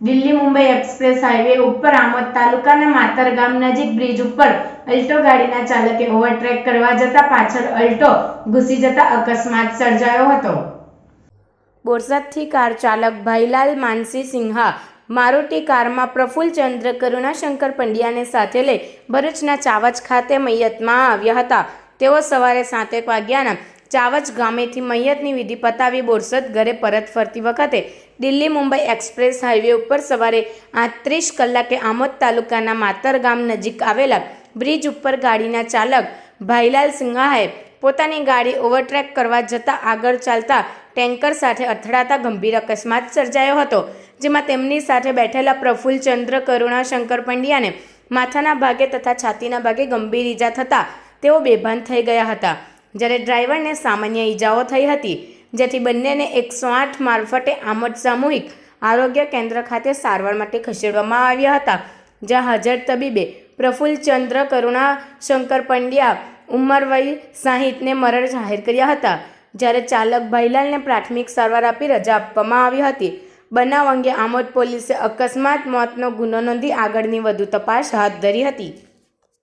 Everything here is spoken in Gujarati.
દિલ્હી મુંબઈ એક્સપ્રેસ હાઈવે ઉપર આમોદ તાલુકાના માતર નજીક બ્રિજ ઉપર અલ્ટો ગાડીના ચાલકે ઓવરટેક કરવા જતા પાછળ અલ્ટો ઘૂસી જતા અકસ્માત સર્જાયો હતો. બોરસદથી કાર ચાલક ભાઈલાલ માનસી સિંહા મારુતિ કારમાં પ્રફુલ્લ ચંદ્ર, કરુણાશંકર પંડ્યાને સાથે લઈ ભરૂચના ચાવચ ખાતે મૈયતમાં આવ્યા હતા. તેઓ સવારે સાતેક વાગ્યાના ચાવચ ગામેથી મૈયતની વિધિ પતાવી બોરસદ ઘરે પરત ફરતી વખતે દિલ્હી મુંબઈ એક્સપ્રેસ હાઈવે ઉપર સવારે આત્રીસ કલાકે આમોદ તાલુકાના માતર ગામ નજીક આવેલા બ્રિજ ઉપર ગાડીના ચાલક ભાઈલાલ સિંહાએ પોતાની ગાડી ઓવરટ્રેક કરવા જતાં આગળ ચાલતા ટેન્કર સાથે અથડાતા ગંભીર અકસ્માત સર્જાયો હતો, જેમાં તેમની સાથે બેઠેલા પ્રફુલ્લચંદ્ર કરુણાશંકર પંડ્યાને માથાના ભાગે તથા છાતીના ભાગે ગંભીર ઈજા થતાં તેઓ બેભાન થઈ ગયા હતા. જ્યારે ડ્રાઈવરને સામાન્ય ઈજાઓ થઈ હતી, જેથી બંનેને એકસો આઠ મારફતે આમોદ સામૂહિક આરોગ્ય કેન્દ્ર ખાતે સારવાર માટે ખસેડવામાં આવ્યા હતા, જ્યાં હાજર તબીબે પ્રફુલ્લ ચંદ્ર, કરુણા કરુણાશંકર પંડ્યા, ઉંમર સાહિતને મરણ જાહેર કર્યા હતા, જ્યારે ચાલક ભાઈલાલને પ્રાથમિક સારવાર આપી રજા આપવામાં આવી હતી. બનાવ અંગે આમોદ પોલીસે અકસ્માત, મોતનો ગુનો નોંધી આગળની વધુ તપાસ હાથ ધરી હતી.